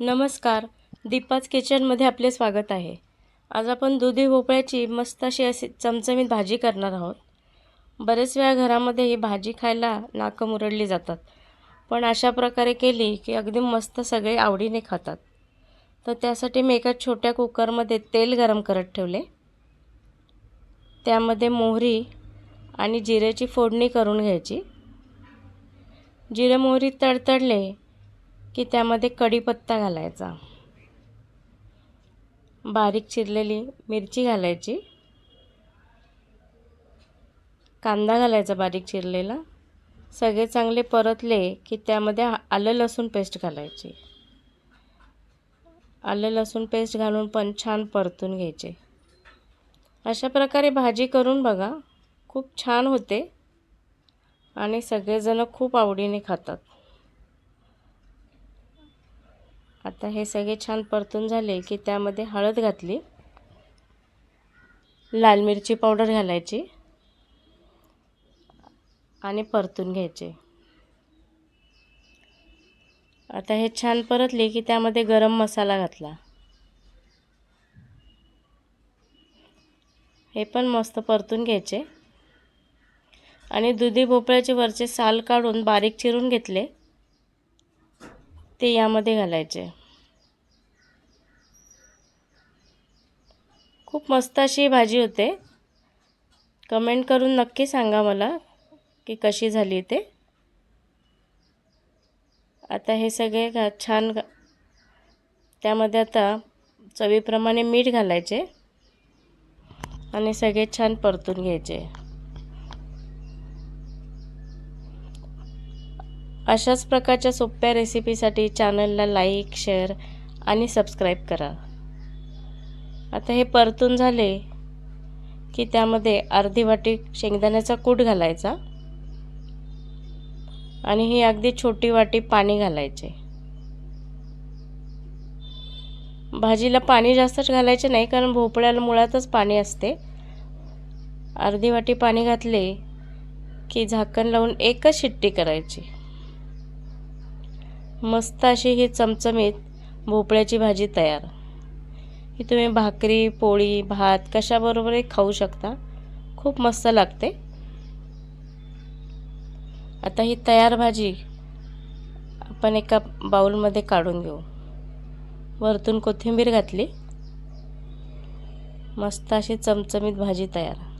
नमस्कार. दीपाच किचनमध्ये आपले स्वागत आहे. आज आपण दुधी भोपळ्याची मस्त अशी अशी चमचमीत भाजी करणार आहोत. बरेच वेळा घरामध्ये ही भाजी खायला नाकं मुरडली जातात. पण अशा प्रकारे केली की अगदी मस्त सगळे आवडीने खातात. तर त्यासाठी मी एका छोट्या कुकरमध्ये तेल गरम करत ठेवले. त्यामध्ये मोहरी आणि जिऱ्याची फोडणी करून घ्यायची. जिरे मोहरी तडतडले की त्यामध्ये कढीपत्ता घालायचा. बारीक चिरलेली मिरची घालायची. कांदा घालायचा बारीक चिरलेला. सगळे चांगले परतले की त्यामध्ये आलं लसूण पेस्ट घालायची. आलं लसूण पेस्ट घालून पण छान परतून घ्यायचे. अशा प्रकारे भाजी करून बघा. खूप छान होते. आणि सगळेजणं खूप आवडीने खातात. आता हे सगळे छान परतून झाले की त्यामध्ये हळद घातली. लाल मिरची पावडर घालायची. आणि परतून घ्यायचे. आता हे छान परतले की त्यामध्ये गरम मसाला घातला. हे पण मस्त परतून घ्यायचे. आणि दुधी भोपळ्याचे वरचे साल काढून बारीक चिरून घेतले. ते यामध्ये घालायचे. खूप मस्त अशी भाजी होते. कमेंट करून नक्की सांगा मला की कशी झाली ते. आता हे सगळे घा छान त्यामध्ये आता चवीप्रमाणे मीठ घालायचे आणि सगळे छान परतून घ्यायचे. अशाच प्रकारच्या सोप्या रेसिपीसाठी चॅनलला लाईक शेअर आणि सबस्क्राईब करा. आता हे परतून झाले की त्यामध्ये अर्धी वाटी शेंगदाण्याचा कूट घालायचा आणि ही अगदी छोटी वाटी पाणी घालायचे. भाजीला पाणी जास्तच घालायचे नाही कारण भोपळ्याला मुळातच पाणी असते. अर्धी वाटी पाणी घातले की झाकण लावून एकच शिट्टी करायची. मस्त अशी ही चमचमीत भोपळ्याची भाजी तयार. ही तुम्ही भाकरी पोळी भात कशाबरोबरही खाऊ शकता. खूप मस्त लागते. आता ही तयार भाजी आपण एका बाऊलमध्ये काढून घेऊ. वरतून कोथिंबीर घातली. मस्त अशी चमचमीत भाजी तयार.